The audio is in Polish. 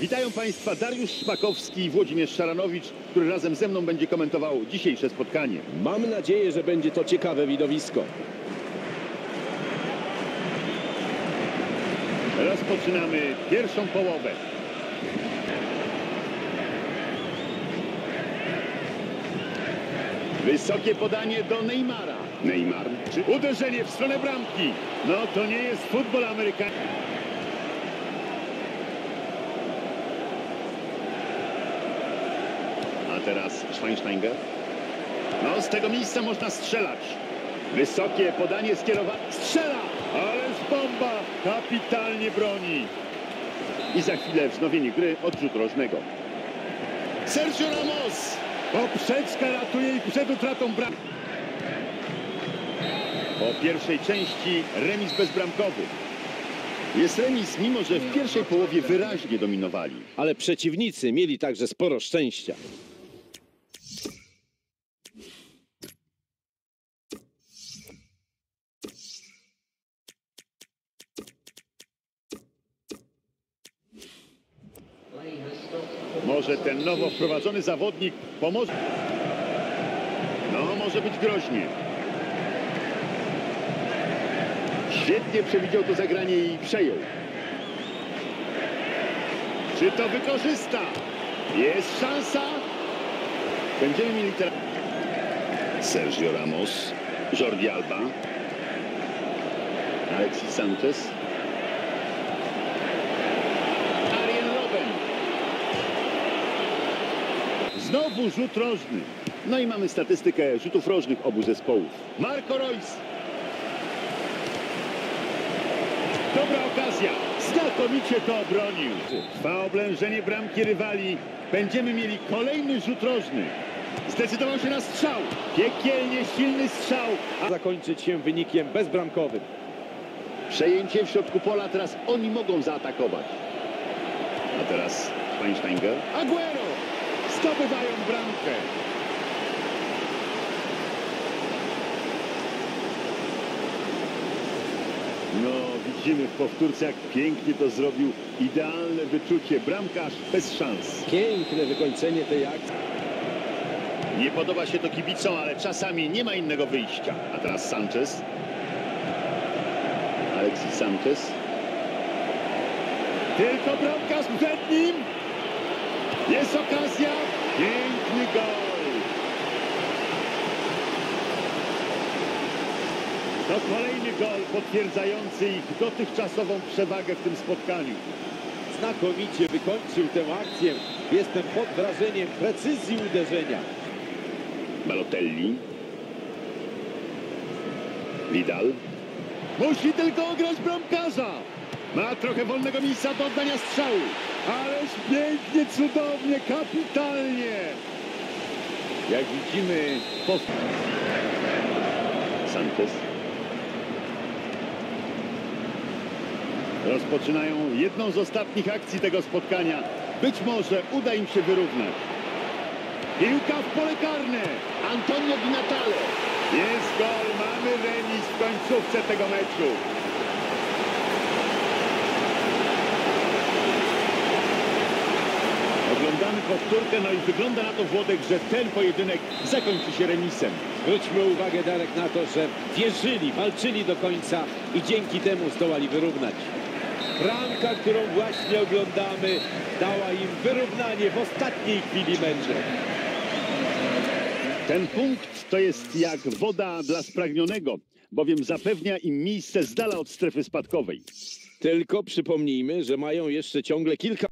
Witają Państwa Dariusz Szpakowski i Włodzimierz Szaranowicz, który razem ze mną będzie komentował dzisiejsze spotkanie. Mam nadzieję, że będzie to ciekawe widowisko. Rozpoczynamy pierwszą połowę. Wysokie podanie do Neymara. Neymar. Czy uderzenie w stronę bramki? No to nie jest futbol amerykański. Teraz Schweinsteiger. No z tego miejsca można strzelać. Wysokie podanie skierowane. Strzela! Ależ bomba! Kapitalnie broni. I za chwilę wznowienie gry odrzut rożnego. Sergio Ramos! Poprzeczka ratuje ich przed utratą bram. Po pierwszej części remis bezbramkowy. Jest remis, mimo że w pierwszej połowie wyraźnie dominowali. Ale przeciwnicy mieli także sporo szczęścia. Może ten nowo wprowadzony zawodnik pomoże. No, może być groźnie. Świetnie przewidział to zagranie i przejął. Czy to wykorzysta? Jest szansa. Będziemy mieli teraz... Sergio Ramos, Jordi Alba, Alexis Sanchez, Znowu rzut rożny. No i mamy statystykę rzutów rożnych obu zespołów. Marco Reus. Dobra okazja. Znakomicie to obronił. Trwa oblężenie bramki rywali. Będziemy mieli kolejny rzut rożny. Zdecydował się na strzał. Piekielnie silny strzał. A Zakończyć się wynikiem bezbramkowym. przejęcie w środku pola. Teraz oni mogą zaatakować. A teraz Schweinsteiger. Aguero. Zdobywają bramkę. No, widzimy w powtórce, jak pięknie to zrobił. Idealne wyczucie. Bramkarz bez szans. Piękne wykończenie tej akcji. Nie podoba się to kibicom, ale czasami nie ma innego wyjścia. A teraz Sanchez. Alexis Sanchez. Tylko bramkarz przed nim. Jest okazja. Piękny gol. To kolejny gol potwierdzający ich dotychczasową przewagę w tym spotkaniu. Znakomicie wykończył tę akcję. Jestem pod wrażeniem precyzji uderzenia. Balotelli. Vidal. Musi tylko ograć bramkarza. Ma trochę wolnego miejsca do oddania strzału. Ależ pięknie, cudownie, kapitalnie. Jak widzimy... Po... Sanchez. Rozpoczynają jedną z ostatnich akcji tego spotkania. Być może uda im się wyrównać. Piłka w pole karne. Antonio Di Natale. Jest gol. Mamy remis w końcówce tego meczu. Oglądamy powtórkę, no i wygląda na to Włodek, że ten pojedynek zakończy się remisem. Zwróćmy uwagę, Darek, na to, że wierzyli, walczyli do końca i dzięki temu zdołali wyrównać. Bramka, którą właśnie oglądamy, dała im wyrównanie w ostatniej chwili meczu. Ten punkt to jest jak woda dla spragnionego, bowiem zapewnia im miejsce z dala od strefy spadkowej. Tylko przypomnijmy, że mają jeszcze ciągle kilka